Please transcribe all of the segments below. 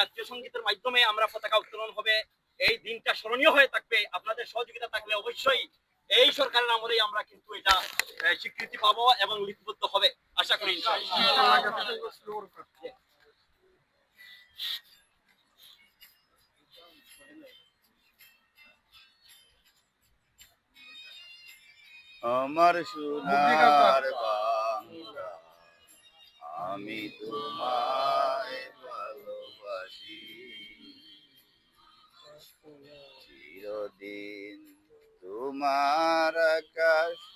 জাতীয় সঙ্গীতের মাধ্যমে আমরা পতাকা উত্তোলন হবে। এই দিনটা স্মরণীয় হয়ে থাকবে। আপনাদের সহযোগিতা থাকলে অবশ্যই এই সরকারের আমলেই আমরা কিন্তু এটা স্বীকৃতি পাবো এবং লিপিবদ্ধ হবে। আশা করি আমার সোনার আমি তোমায় চিরদিন তোমার আকাশ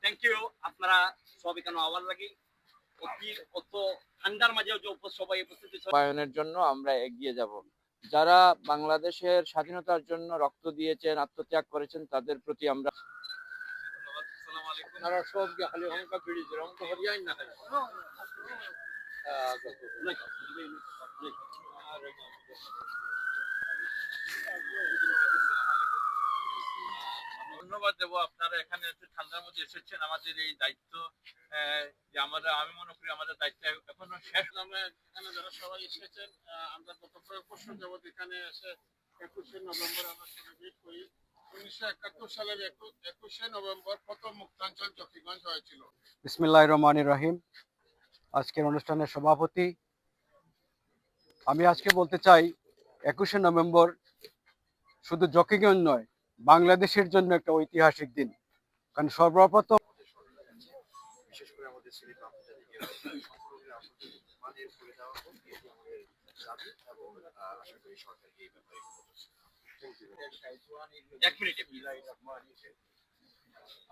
থ্যাংক ইউ আপনারা সব এখানে আওয়াজ লাগি অতি অত ঠান্ডার মাঝেও যে সবাই উপস্থিত। জন্য আমরা এগিয়ে যাব। যারা বাংলাদেশের স্বাধীনতার জন্য রক্ত দিয়েছেন আত্মত্যাগ করেছেন তাদের প্রতি আমরা আপনারা ধন্যবাদ দেবো। আপনারা এখানে একটু ঠান্ডার মধ্যে এসেছেন। আমাদের এই দায়িত্ব যে আমরা আমি মনে করি আমাদের দায়িত্ব এখনও শেষ আমরা এখানে যারা সবাই এসেছেন আমরা গত কয়েক বছর যাবৎ এখানে এসে একুশে নভেম্বর আমরা সেলিব্রেট করি। উনিশশো একাত্তর সালের একু- একুশে নভেম্বর প্রথম মুক্তাঞ্চল জকিগঞ্জ হয়েছিল। বিসমিল্লাহ রহমান রহিম। আজকের অনুষ্ঠানের সভাপতি। আমি আজকে বলতে চাই, একুশে নভেম্বর শুধু জকিগঞ্জ নয় বাংলাদেশের জন্য একটা ঐতিহাসিক দিন। কারণ সর্বপ্রথম।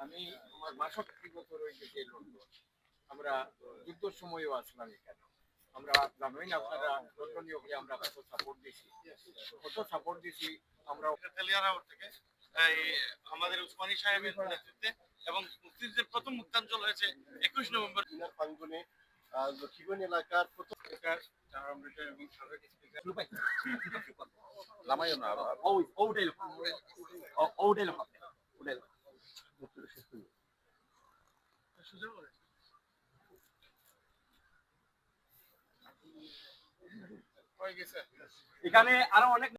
আমি আমার বাষট্টি বছর হয়ে গেছে লন্ডন আমরা যুদ্ধ সময়ও আসলাম এখানে। আমরা জানোই না আপনারা লন্ডনীয় হয়ে আমরা কত সাপোর্ট দিয়েছি। কত সাপোর্ট দিয়েছি আমরা আমাদের উসমানী সাহেবের নেতৃত্বে এবং মুক্তিযুদ্ধের প্রথম মুক্তাঞ্চল হয়েছে একুশ নভেম্বর। দিনার প্রাঙ্গনে লক্ষ্মীগঞ্জ এলাকার প্রথম এবং সাবেক স্পিকার হয়ে এখানে আরও অনেক